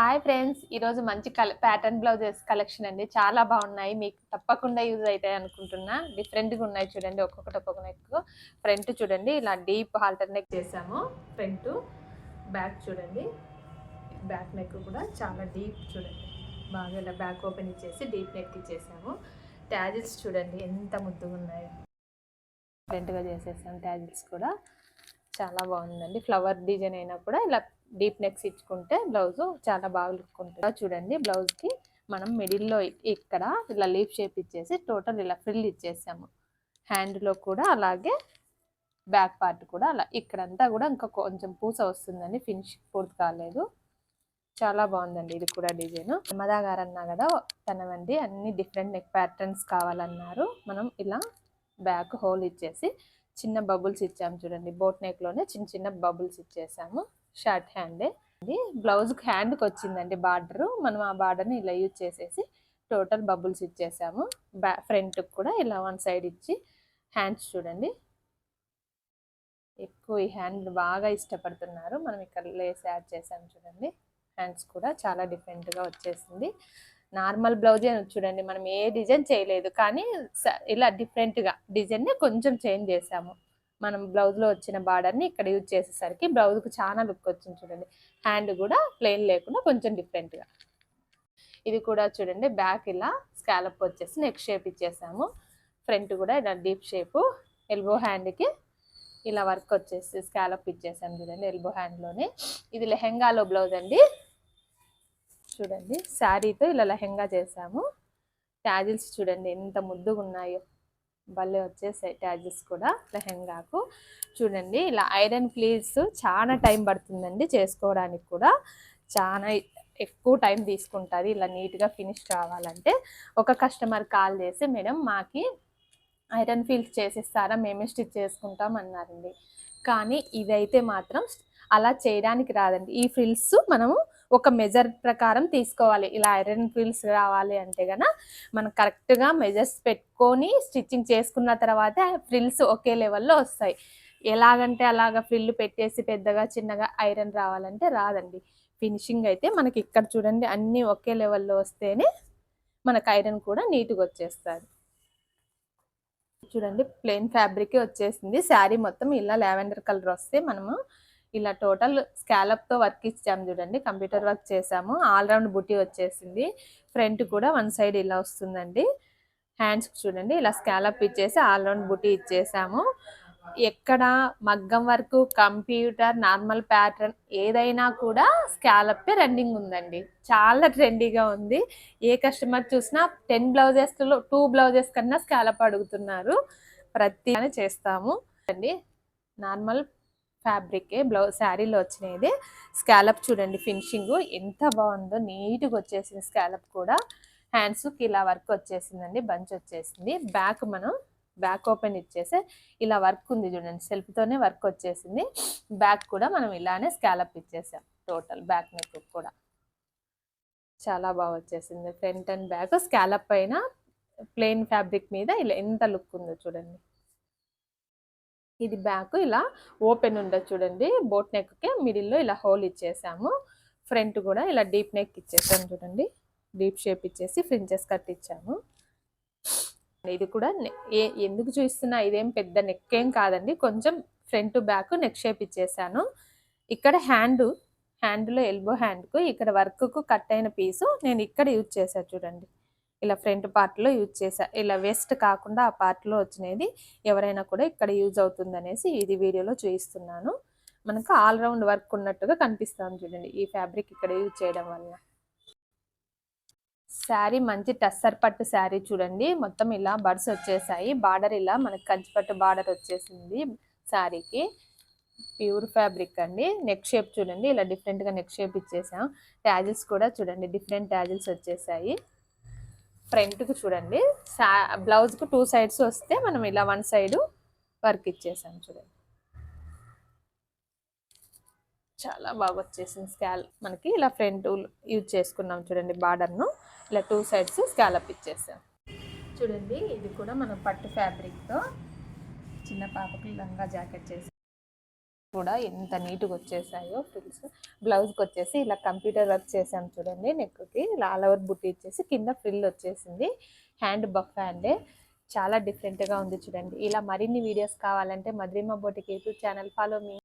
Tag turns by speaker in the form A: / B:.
A: Hi friends ఈరోజు మంచి కల ప్యాటర్న్ బ్లౌజెస్ కలెక్షన్ అండి. చాలా బాగున్నాయి. మీకు తప్పకుండా యూజ్ అవుతాయి అనుకుంటున్నా. డిఫరెంట్గా ఉన్నాయి చూడండి ఒక్కొక్కటి ఒక్కొక్క నెక్ ఫ్రంట్ చూడండి ఇలా డీప్ హాల్టర్ నెక్ చేసాము. ఫ్రంట్ బ్యాక్ చూడండి. బ్యాక్ నెక్ కూడా చాలా డీప్ చూడండి. బాగా ఇలా బ్యాక్ ఓపెన్ ఇచ్చేసి డీప్ నెక్ ఇచ్చేసాము. ట్యాజిల్స్ చూడండి ఎంత ముద్దుగా ఉన్నాయి. డిఫరెంట్గా చేసేసాము ట్యాజిల్స్ కూడా. చాలా బాగుందండి. ఫ్లవర్ డిజైన్ అయినా కూడా ఇలా డీప్ నెక్స్ ఇచ్చుకుంటే బ్లౌజ్ చాలా బాగా లుక్ ఉంటుంది. చూడండి బ్లౌజ్కి మనం మిడిల్లో ఇక్కడ ఇలా లీఫ్ షేప్ ఇచ్చేసి టోటల్ ఇలా ఫ్రిల్ ఇచ్చేసాము. హ్యాండ్లో కూడా అలాగే బ్యాక్ పార్ట్ కూడా అలా ఇక్కడంతా కూడా ఇంకా కొంచెం పూస వస్తుందండి ఫినిష్ పూర్తి కాలేదు. చాలా బాగుందండి ఇది కూడా డిజైన్. మదా గారు అన్నా కదా తనవండి అన్ని డిఫరెంట్ నెక్ ప్యాటర్న్స్ కావాలన్నారు. మనం ఇలా బ్యాక్ హోల్ ఇచ్చేసి చిన్న బబుల్స్ ఇచ్చాము చూడండి బోట్ నెక్లోనే చిన్న చిన్న బబుల్స్ ఇచ్చేసాము. Short hand. ఇది బ్లౌజ్కి హ్యాండ్కి వచ్చిందండి బార్డరు. మనం ఆ బార్డర్ని ఇలా యూజ్ చేసేసి టోటల్ బబుల్స్ ఇచ్చేసాము. బ్యా ఫ్రంట్కి కూడా ఇలా వన్ సైడ్ ఇచ్చి హ్యాండ్స్ చూడండి. ఎక్కువ ఈ హ్యాండ్ బాగా ఇష్టపడుతున్నారు. మనం ఇక్కడ లేస్ యాడ్ చేసాము చూడండి. హ్యాండ్స్ కూడా చాలా డిఫరెంట్గా వచ్చేసింది. నార్మల్ బ్లౌజే చూడండి. మనం ఏ డిజైన్ చేయలేదు. కానీ ఇలా డిఫరెంట్గా డిజైన్నే కొంచెం చేంజ్ చేసాము. మనం బ్లౌజ్లో వచ్చిన బార్డర్ని ఇక్కడ యూజ్ చేసేసరికి బ్లౌజ్కి చాలా లుక్ వచ్చింది చూడండి. హ్యాండ్ కూడా ప్లెయిన్ లేకుండా కొంచెం డిఫరెంట్గా ఇది కూడా చూడండి బ్యాక్ ఇలా స్కాలప్ వచ్చేసి నెక్ షేప్ ఇచ్చేసాము. ఫ్రంట్ కూడా ఇలా డీప్ షేపు ఎల్బో హ్యాండ్కి ఇలా వర్క్ వచ్చేసి స్కాలప్ ఇచ్చేసాము చూడండి ఎల్బో హ్యాండ్లోనే ఇది లెహెంగాలో బ్లౌజ్ అండి. చూడండి శారీతో ఇలా లెహెంగా చేసాము. ట్యాజిల్స్ చూడండి ఎంత ముద్దుగా ఉన్నాయో. భలే వచ్చేసాయి ట్యాజెస్ కూడా లెహెంగాకు. చూడండి ఇలా ఐరన్ ప్లీట్స్ చాలా టైం పడుతుందండి చేసుకోవడానికి కూడా. చాలా ఎక్కువ టైం తీసుకుంటుంది ఇలా నీట్గా ఫినిష్ కావాలంటే. ఒక కస్టమర్ కాల్ చేసి మేడం మాకి ఐరన్ ఫీల్స్ చేసిస్తారా? మేమే స్టిచ్ చేసుకుంటాం అన్నారండి. కానీ ఇదైతే మాత్రం అలా చేయడానికి రాదండి. ఈ ఫ్రిల్స్ మనము ఒక మెజర్ ప్రకారం తీసుకోవాలి. ఇలా ఐరన్ ఫీల్స్ రావాలి అంటే గన మనం కరెక్ట్గా మెజర్స్ పెట్టుకొని స్టిచ్చింగ్ చేసుకున్న తర్వాత ఫ్రిల్స్ ఒకే లెవెల్లో వస్తాయి. ఎలాగంటే అలాగ ఫ్రిల్ పెట్టేసి పెద్దగా చిన్నగా ఐరన్ రావాలంటే రాదండి. ఫినిషింగ్ అయితే మనకి ఇక్కడ చూడండి అన్నీ ఒకే లెవెల్లో వస్తేనే మనకు ఐరన్ కూడా నీట్గా వచ్చేస్తుంది. చూడండి ప్లెయిన్ ఫ్యాబ్రిక్ వచ్చేసింది. శారీ మొత్తం ఇలా లావెండర్ కలర్ వస్తే మనము ఇలా టోటల్ స్కాలప్తో వర్క్ ఇచ్చాము చూడండి. కంప్యూటర్ వర్క్ చేసాము ఆల్రౌండ్ బుట్టి వచ్చేసింది. ఫ్రంట్ కూడా వన్ సైడ్ ఇలా వస్తుందండి. హ్యాండ్స్ చూడండి. ఇలా స్కాలప్ ఇచ్చేసి ఆల్రౌండ్ బుట్టి ఇచ్చేసాము. ఎక్కడ మగ్గం వరకు కంప్యూటర్ నార్మల్ ప్యాటర్న్ ఏదైనా కూడా స్కాలప్ రన్నింగ్ ఉందండి. చాలా ట్రెండీగా ఉంది. ఏ కస్టమర్ చూసినా టెన్ బ్లౌజెస్లో టూ బ్లౌజెస్ కన్నా స్కాలప్ అడుగుతున్నారు. ప్రతి చేస్తాము. అండి. నార్మల్ ఫ్యాబ్రికే బ్లౌజ్ శారీలో వచ్చినది. స్కాలప్ చూడండి ఫినిషింగ్. ఎంత బాగుందో నీట్గా వచ్చేసింది స్కాలప్ కూడా. హ్యాండ్స్కి ఇలా వర్క్ వచ్చేసిందండి బంచ్ వచ్చేసింది. బ్యాక్ మనం బ్యాక్ ఓపెన్ ఇచ్చేసి ఇలా వర్క్ ఉంది చూడండి సెల్ఫ్తోనే వర్క్ వచ్చేసింది. బ్యాక్ కూడా మనం ఇలానే స్కాలప్ ఇచ్చేసాం టోటల్ బ్యాక్ నెక్ కూడా. చాలా బాగా వచ్చేసింది ఫ్రంట్ అండ్ బ్యాక్. స్కాలప్ పైన ప్లెయిన్ ఫ్యాబ్రిక్ మీద ఇలా ఎంత లుక్ ఉందో చూడండి. ఇది బ్యాక్ ఇలా ఓపెన్ ఉండదు చూడండి. బోట్ నెక్కి మిడిల్లో ఇలా హోల్ ఇచ్చేసాము. ఫ్రంట్ కూడా ఇలా డీప్ నెక్ ఇచ్చేసాము చూడండి. డీప్ షేప్ ఇచ్చేసి ఫ్రించెస్ కట్ ఇచ్చాము ఇది కూడా ఏ ఎందుకు చూస్తున్నా ఇదేం పెద్ద నెక్ ఏం కాదండి. కొంచెం ఫ్రంట్ బ్యాక్ నెక్ షేప్ ఇచ్చేసాను. ఇక్కడ హ్యాండ్ హ్యాండ్లో ఎల్బో హ్యాండ్కు ఇక్కడ వర్క్కు కట్ అయిన పీసు నేను ఇక్కడ యూజ్ చేశాను చూడండి. ఇలా ఫ్రంట్ పార్ట్లో యూజ్ చేసా ఇలా వేస్ట్ కాకుండా ఆ పార్ట్లో వచ్చినది ఎవరైనా కూడా ఇక్కడ యూజ్ అవుతుంది అనేసి ఇది వీడియోలో చూపిస్తున్నాను. మనకు ఆల్రౌండ్ వర్క్ ఉన్నట్టుగా కనిపిస్తాను చూడండి ఈ ఫ్యాబ్రిక్ ఇక్కడ యూజ్ చేయడం వల్ల. శారీ మంచి టస్సర్ పట్టు శారీ చూడండి. మొత్తం ఇలా బర్డ్స్ వచ్చేసాయి. బార్డర్ ఇలా మనకి కంచిపట్టు బార్డర్ వచ్చేసింది శారీకి. ప్యూర్ ఫ్యాబ్రిక్ అండి. నెక్ షేప్ చూడండి. ఇలా డిఫరెంట్గా నెక్ షేప్ ఇచ్చేసాం. ట్యాజిల్స్ కూడా చూడండి డిఫరెంట్ ట్యాజిల్స్ వచ్చేసాయి. ఫ్రంట్కి చూడండి. సా బ్లౌజ్కు టూ సైడ్స్ వస్తే మనం ఇలా వన్ సైడ్ వర్క్ ఇచ్చేసాం చూడండి. చాలా బాగా వచ్చేసింది స్కాల్ మనకి ఇలా ఫ్రంట్ యూజ్ చేసుకున్నాం చూడండి బార్డర్ను. ఇలా టూ సైడ్స్ స్కాలప్ ఇచ్చేసాం. చూడండి ఇది కూడా మనం పట్టు ఫ్యాబ్రిక్తో చిన్న పాపకి లంగా జాకెట్ చేసాం కూడా ఎంత నీట్గా వచ్చేసాయో ఫ్రిల్స్ బ్లౌజ్కి వచ్చేసి ఇలా కంప్యూటర్ వర్క్ చేసాం చూడండి నెక్కి ఆల్ ఓవర్ బుట్టి ఇచ్చేసి కింద ఫ్రిల్ వచ్చేసింది. హ్యాండ్ బఫ్ హ్యాండే చాలా డిఫరెంట్గా ఉంది చూడండి. ఇలా మరిన్ని వీడియోస్ కావాలంటే మధురిమ బోటికి యూట్యూబ్ ఛానల్ ఫాలో మీ